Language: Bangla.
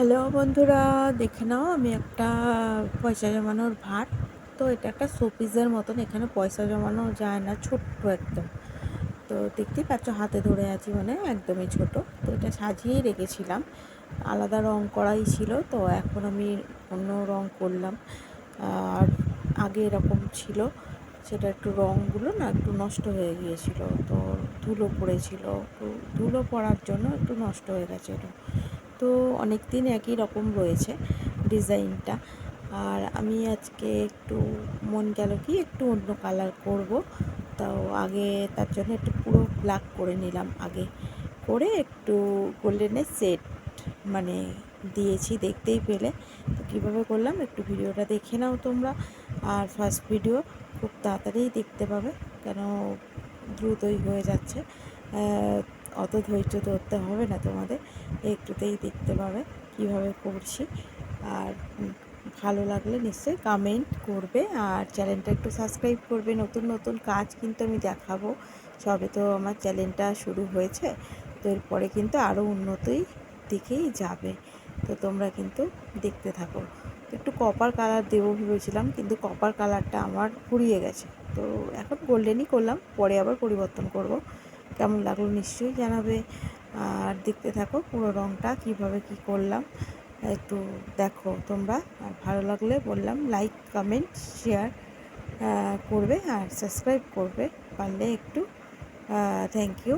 হ্যালো বন্ধুরা, দেখে নাও আমি একটা পয়সা জমানোর ভাট তো এটা একটা শোপিসের মতন, এখানে পয়সা জমানো যায় না, ছোট্ট একদম। তো দেখতেই পাচ্ছ, হাতে ধরে আছি মানে একদমই ছোট। তো এটা সাজিয়েই রেখেছিলাম। আলাদা রং করাই ছিল, তো এখন আমি অন্য রং করলাম। আর আগে এরকম ছিল, সেটা একটু রঙগুলো না একটু নষ্ট হয়ে গিয়েছিল। তো ধুলো পড়েছিল, তো ধুলো পড়ার জন্য একটু নষ্ট হয়ে গেছে এটা। তো অনেক দিন একই রকম রয়েছে ডিজাইনটা। আর আমি আজকে একটু মন গেল কি একটু অন্য কালার করব। তাও আগে তার জন্য একটু পুরো ব্ল্যাক করে নিলাম আগে। করে একটু গোল্ডেনের সেট মানে দিয়েছি দেখতেই পেলে। তো কীভাবে করলাম একটু ভিডিওটা দেখে নাও তোমরা। আর ফার্স্ট ভিডিও খুব তাড়াতাড়ি দেখতে পাবে কেন দ্রুতই হয়ে যাচ্ছে। অত ধৈর্য ধরতে হবে না তোমাদের। একটুতেই দেখতে পাবে কীভাবে করছি। আর ভালো লাগলে নিশ্চয়ই কমেন্ট করবে। আর চ্যানেলটা একটু সাবস্ক্রাইব করবে। নতুন নতুন কাজ কিন্তু আমি দেখাবো। সবে তো আমার চ্যানেলটা শুরু হয়েছে। তো এরপরে কিন্তু আরও উন্নতই দিকেই যাবে। তো তোমরা কিন্তু দেখতে থাকো। একটু কপার কালার দেবো ভেবেছিলাম, কিন্তু কপার কালারটা আমার ফুরিয়ে গেছে। তো এখন গোল্ডেনই করলাম, পরে আবার পরিবর্তন করব। কেমন লাগল নিশ্চয়ই জানাবে। আর দেখতে থাকো পুরো রঙটা কীভাবে কি করলাম। একটু দেখো তোমরা, আর ভালো লাগলে বললাম লাইক কমেন্ট শেয়ার করবে আর সাবস্ক্রাইব করবে। পারলে একটু থ্যাংক ইউ